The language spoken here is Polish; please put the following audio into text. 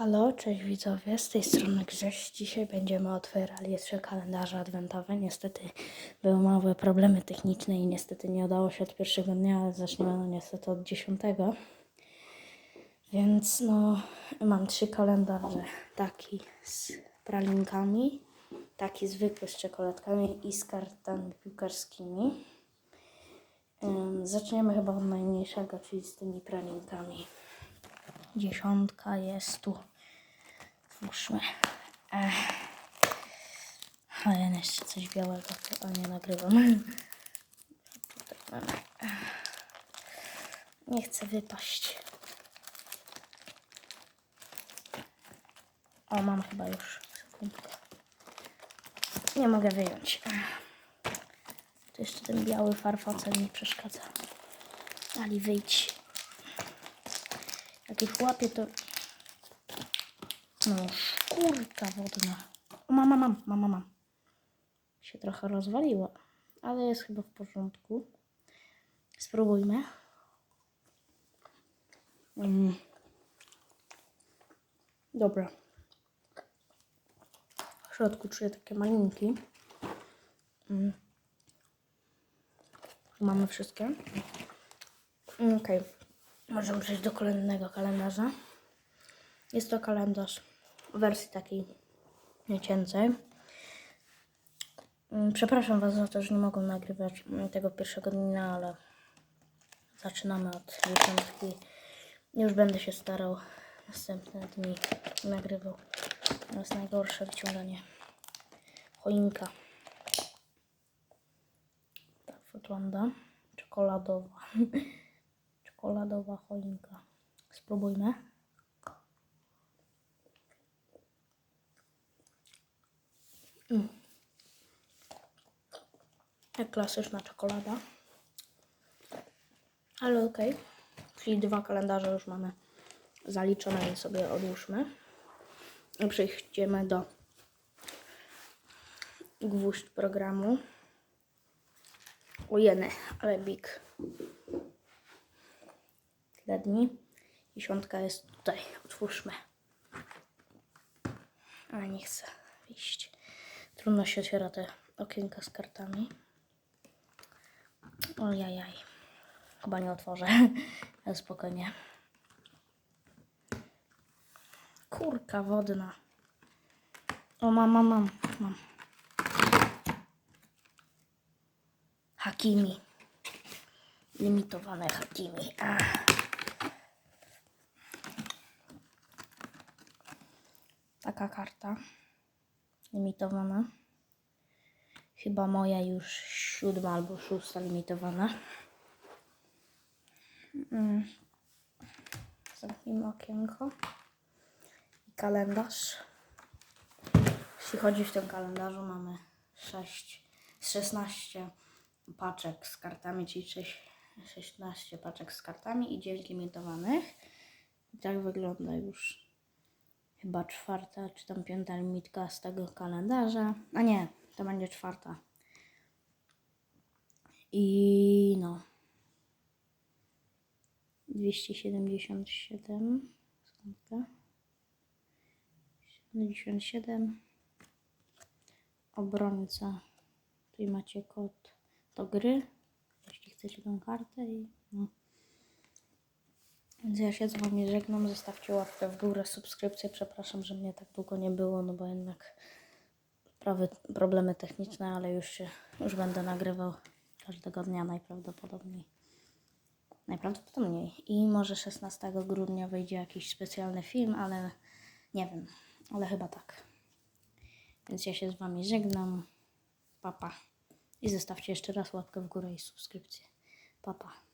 Halo, cześć widzowie, z tej strony Grześ. Dzisiaj będziemy otwierali jeszcze kalendarze adwentowe. Niestety były małe problemy techniczne i niestety nie udało się od pierwszego dnia, ale zaczniemy no niestety od dziesiątego. Więc no, mam trzy kalendarze. Taki z pralinkami, taki zwykły z czekoladkami i z kartami piłkarskimi. Ym, Zaczniemy chyba od najmniejszego, czyli z tymi pralinkami. Dziesiątka jest tu. Włóżmy. Ech. A ja jeszcze coś białego, a nie nagrywam. Nie chcę wypaść. O, mam chyba już. Sekundkę. Nie mogę wyjąć. To jeszcze ten biały farfocel mi przeszkadza. Ali, wyjdź. Jak ich łapię, to... No, szkórka wodna. O, mama, mam, mama, mam. Się trochę rozwaliła, ale jest chyba w porządku. Spróbujmy. Mm. Dobra. W środku czuję takie malinki. Mm. Mamy wszystkie. Mm, Okej. Możemy przejść do kolejnego kalendarza. Jest to kalendarz w wersji takiej niecięcej. Mm, Przepraszam Was za to, że nie mogę nagrywać mm, tego pierwszego dnia, ale zaczynamy od dziesiątki. Już będę się starał następne dni nagrywał. To jest najgorsze wyciąganie. Choinka. Tak wygląda. Czekoladowa. Czekoladowa choinka. Spróbujmy. Mm. Jak klasyczna czekolada. Ale okej. Czyli dwa kalendarze już mamy zaliczone, więc sobie odłóżmy. I przejdziemy do gwóźdź programu. Ujeny, ale big. Tyle dni. Dziesiątka jest tutaj. Otwórzmy. Ale nie chcę wyjść. Trudno się otwiera te okienka z kartami. Ojajaj. Chyba nie otworzę. Spokojnie. Kurka wodna. O, mam, mam, mam. mam. Hakimi. Limitowane Hakimi. Ach. Taka karta. Limitowana. Chyba moja już siódma albo szósta limitowana. Mm. Zamknijmy okienko. I kalendarz. Jeśli chodzi w tym kalendarzu, mamy 6, 16 paczek z kartami, czyli 6, 16 paczek z kartami i 9 limitowanych. I tak wygląda już chyba czwarta czy tam piąta limitka z tego kalendarza. A nie, to będzie czwarta. I no. 277. Sekundkę. 77. Obrońca. Tutaj macie kod do gry. Jeśli chcecie tą kartę i no. Więc ja się z Wami żegnam. Zostawcie łapkę w górę, subskrypcję. Przepraszam, że mnie tak długo nie było, no bo jednak prawy, problemy techniczne, ale już się, już będę nagrywał każdego dnia najprawdopodobniej. Najprawdopodobniej. I może 16 grudnia wyjdzie jakiś specjalny film, ale nie wiem, ale chyba tak. Więc ja się z Wami żegnam. Papa. I zostawcie jeszcze raz łapkę w górę i subskrypcję. Papa.